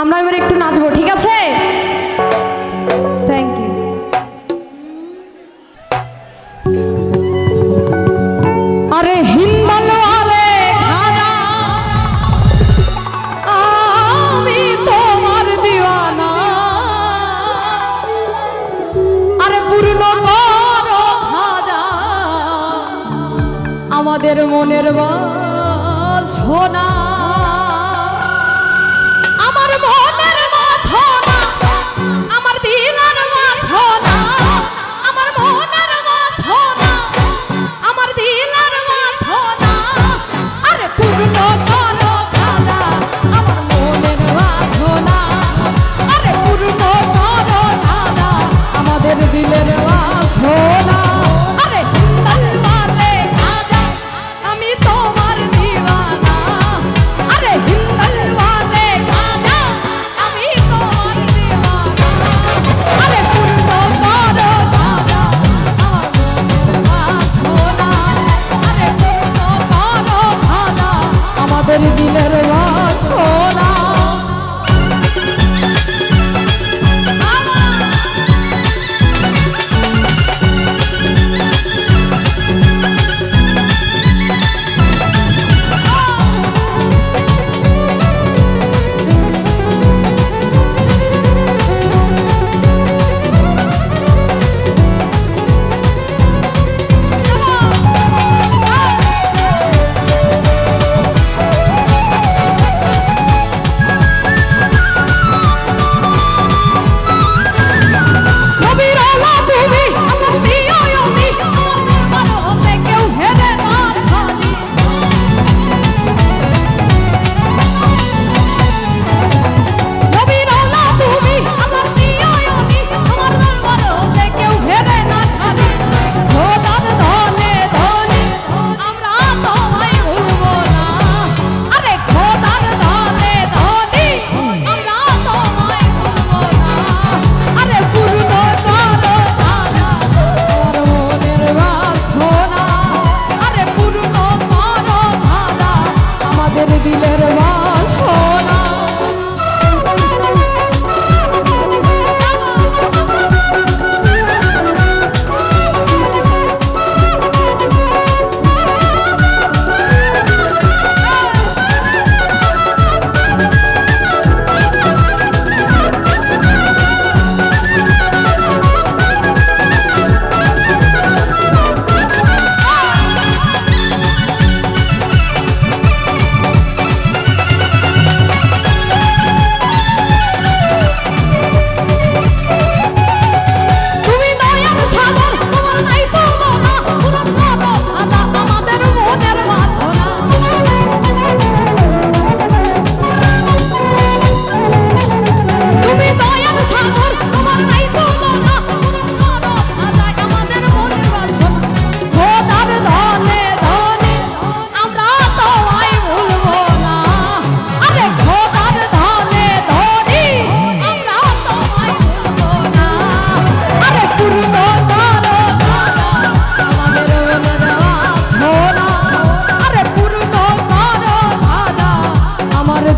আমরা এবার একটু নাচবো, ঠিক আছে? থ্যাংক ইউ আরে হিমবাল আমি তোমার আরে আমাদের মনের বাস সোনা በለዋስ ሆና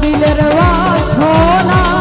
দিলের বাসনা